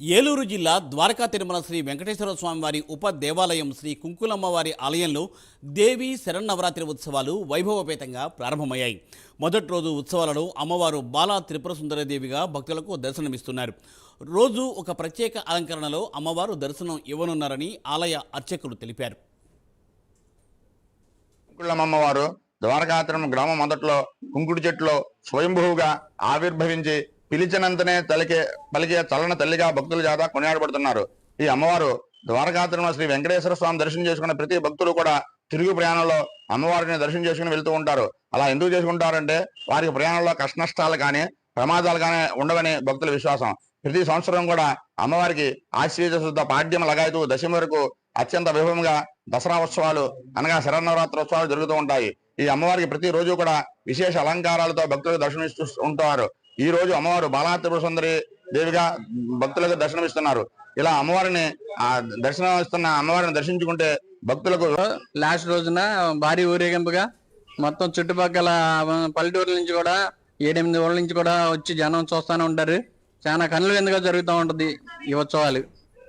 ఏలూరు జిల్లా ద్వారకా తిరుమల శ్రీ వెంకటేశ్వర స్వామివారి ఉప దేవాలయం శ్రీ కుంకులమ్మవారి ఆలయంలో దేవి శరన్నవరాత్రి ఉత్సవాలు వైభవపేతంగా ప్రారంభమయ్యాయి. మొదటి రోజు ఉత్సవాలలో అమ్మవారు బాలా త్రిపుర సుందరదేవిగా భక్తులకు దర్శనమిస్తున్నారు. రోజు ఒక ప్రత్యేక అలంకరణలో అమ్మవారు దర్శనం ఇవ్వనున్నారని ఆలయ అర్చకులు తెలిపారు. కుంకుళ్ళమ్మవారు ద్వారకాత్రం గ్రామం మొదట్లో కుంకుడు చెట్లో స్వయంభువుగా ఆవిర్భవించి పిలిచినంతనే తలికే పలికే చలన తల్లిగా భక్తుల చేత కొనియాడబడుతున్నారు. ఈ అమ్మవారు ద్వారకాత్రంలో శ్రీ వెంకటేశ్వర స్వామి దర్శనం చేసుకున్న ప్రతి భక్తులు కూడా తిరుగు ప్రయాణంలో అమ్మవారిని దర్శనం చేసుకుని వెళ్తూ ఉంటారు. అలా ఎందుకు చేసుకుంటారంటే వారికి ప్రయాణంలో కష్ట నష్టాలు కానీ ప్రమాదాలు కానీ ఉండవని భక్తుల విశ్వాసం. ప్రతి సంవత్సరం కూడా అమ్మవారికి ఆశ్వీజ శుద్ధ పాడ్యం లగాయతూ దశమి వరకు అత్యంత వైభవంగా దసరా ఉత్సవాలు అనగా శరన్నవరాత్రి ఉత్సవాలు జరుగుతూ ఉంటాయి. ఈ అమ్మవారికి ప్రతిరోజు కూడా విశేష అలంకారాలతో భక్తులకు దర్శనమిస్తూ ఉంటారు. ఈ రోజు అమ్మవారు బాలాత్రిపుర సుందరి దేవిగా భక్తులకు దర్శనమిస్తున్నారు. ఇలా అమ్మవారిని ఆ దర్శనం ఇస్తున్న అమ్మవారిని దర్శించుకుంటే భక్తులకు లాస్ట్ రోజున భారీ ఊరేగింపుగా మొత్తం చుట్టుపక్కల పల్లెటూరుల నుంచి కూడా ఏడెనిమిది ఊళ్ళ నుంచి కూడా వచ్చి జనం చూస్తూనే ఉంటారు. చాలా కన్నులు విందుగా జరుగుతూ ఉంటుంది ఈ ఉత్సవాలు.